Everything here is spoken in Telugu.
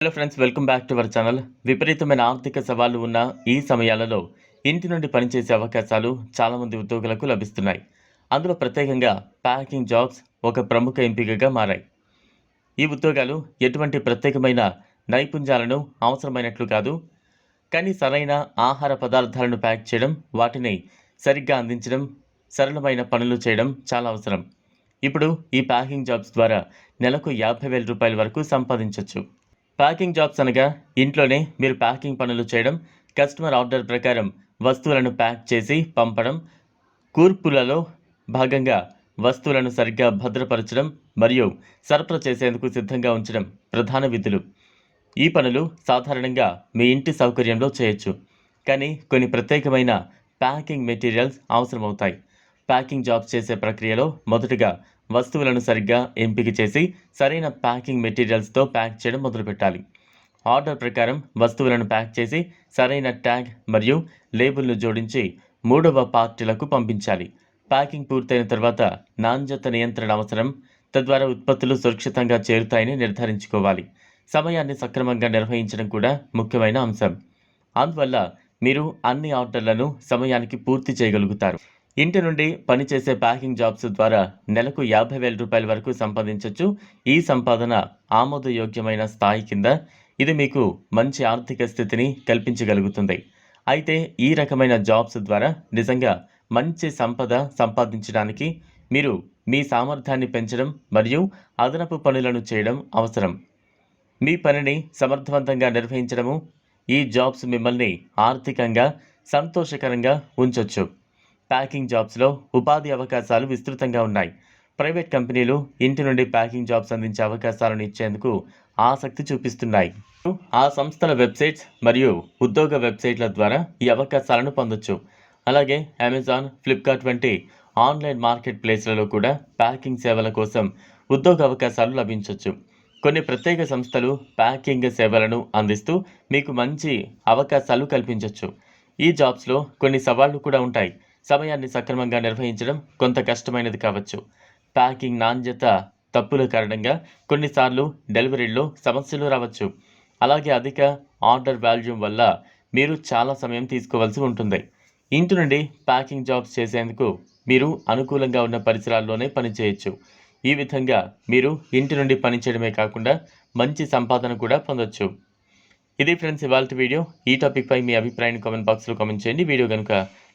Hello friends welcome back to our channel విపరీతమైన ఆర్థిక సవాళ్ళు ఉన్న ఈ సమయాలలో ఇంటి నుండి పనిచేసే అవకాశాలు చాలామంది ఉద్యోగులకు లభిస్తున్నాయి. అందులో ప్రత్యేకంగా ప్యాకింగ్ జాబ్స్ ఒక ప్రముఖ ఎంపికగా మారాయి. ఈ ఉద్యోగాలు ఎటువంటి ప్రత్యేకమైన నైపుణ్యాలను అవసరమైనట్లు కాదు. కానీ సరైన ఆహార పదార్థాలను ప్యాక్ చేయడం వాటిని సరిగ్గా అందించడం సరళమైన పనులు చేయడం చాలా అవసరం. ఇప్పుడు ఈ ప్యాకింగ్ జాబ్స్ ద్వారా నెలకు యాభై వేల రూపాయల వరకు సంపాదించవచ్చు ప్యాకింగ్ జాబ్స్ అనగా ఇంట్లోనే మీరు ప్యాకింగ్ పనులు చేయడం కస్టమర్ ఆర్డర్ ప్రకారం వస్తువులను ప్యాక్ చేసి పంపడం కూర్పులలో భాగంగా వస్తువులను సరిగ్గా భద్రపరచడం మరియు సరఫరా చేసేందుకు సిద్ధంగా ఉంచడం ప్రధాన విధులు. ఈ పనులు సాధారణంగా మీ ఇంటి సౌకర్యంలో చేయొచ్చు కానీ కొన్ని ప్రత్యేకమైన ప్యాకింగ్ మెటీరియల్స్ అవసరమవుతాయి. ప్యాకింగ్ జాబ్స్ చేసే ప్రక్రియలో మొదటగా వస్తువులను సరిగ్గా ఎంపిక చేసి సరైన ప్యాకింగ్ మెటీరియల్స్తో ప్యాక్ చేయడం మొదలుపెట్టాలి. ఆర్డర్ ప్రకారం వస్తువులను ప్యాక్ చేసి సరైన ట్యాగ్ మరియు లేబుల్ను జోడించి మూడవ పార్టీలకు పంపించాలి. ప్యాకింగ్ పూర్తయిన తర్వాత నాణ్యత నియంత్రణ అవసరం తద్వారా ఉత్పత్తులు సురక్షితంగా చేరుతాయని నిర్ధారించుకోవాలి. సమయాన్ని సక్రమంగా నిర్వహించడం కూడా ముఖ్యమైన అంశం. అందువల్ల మీరు అన్ని ఆర్డర్లను సమయానికి పూర్తి చేయగలుగుతారు. ఇంటి నుండి పనిచేసే ప్యాకింగ్ జాబ్స్ ద్వారా నెలకు యాభై వేల రూపాయల వరకు సంపాదించవచ్చు ఈ సంపాదన ఆమోదయోగ్యమైన స్థాయి కింద ఇది మీకు మంచి ఆర్థిక స్థితిని కల్పించగలుగుతుంది. అయితే ఈ రకమైన జాబ్స్ ద్వారా నిజంగా మంచి సంపద సంపాదించడానికి మీరు మీ సామర్థ్యాన్ని పెంచడం మరియు అదనపు పనులను చేయడం అవసరం. మీ పనిని సమర్థవంతంగా నిర్వహించడము ఈ జాబ్స్ మిమ్మల్ని ఆర్థికంగా సంతోషకరంగా ఉంచొచ్చు. ప్యాకింగ్ జాబ్స్లో ఉపాధి అవకాశాలు విస్తృతంగా ఉన్నాయి. ప్రైవేట్ కంపెనీలు ఇంటి నుండి ప్యాకింగ్ జాబ్స్ అందించే అవకాశాలను ఇచ్చేందుకు ఆసక్తి చూపిస్తున్నాయి. ఆ సంస్థల వెబ్సైట్స్ మరియు ఉద్యోగ వెబ్సైట్ల ద్వారా ఈ అవకాశాలను పొందొచ్చు. అలాగే అమెజాన్ ఫ్లిప్కార్ట్ వంటి ఆన్లైన్ మార్కెట్ ప్లేస్లలో కూడా ప్యాకింగ్ సేవల కోసం ఉద్యోగ అవకాశాలు లభించవచ్చు కొన్ని ప్రత్యేక సంస్థలు ప్యాకింగ్ సేవలను అందిస్తూ మీకు మంచి అవకాశాలు కల్పించవచ్చు ఈ జాబ్స్లో కొన్ని సవాళ్ళు కూడా ఉంటాయి. సమయాన్ని సక్రమంగా నిర్వహించడం కొంత కష్టమైనది కావచ్చు. ప్యాకింగ్ నాణ్యత తప్పుల కారణంగా కొన్నిసార్లు డెలివరీలో సమస్యలు రావచ్చు. అలాగే అధిక ఆర్డర్ వాల్యూమ్ వల్ల మీరు చాలా సమయం తీసుకోవాల్సి ఉంటుంది. ఇంటి నుండి ప్యాకింగ్ జాబ్స్ చేసేందుకు మీరు అనుకూలంగా ఉన్న పరిసరాల్లోనే పనిచేయచ్చు. ఈ విధంగా మీరు ఇంటి నుండి పనిచేయడమే కాకుండా మంచి సంపాదన కూడా పొందొచ్చు. ఇది ఫ్రెండ్స్ ఇవాళ వీడియో. ఈ టాపిక్పై మీ అభిప్రాయాన్ని కామెంట్ బాక్స్లో కామెంట్ చేయండి. వీడియో కనుక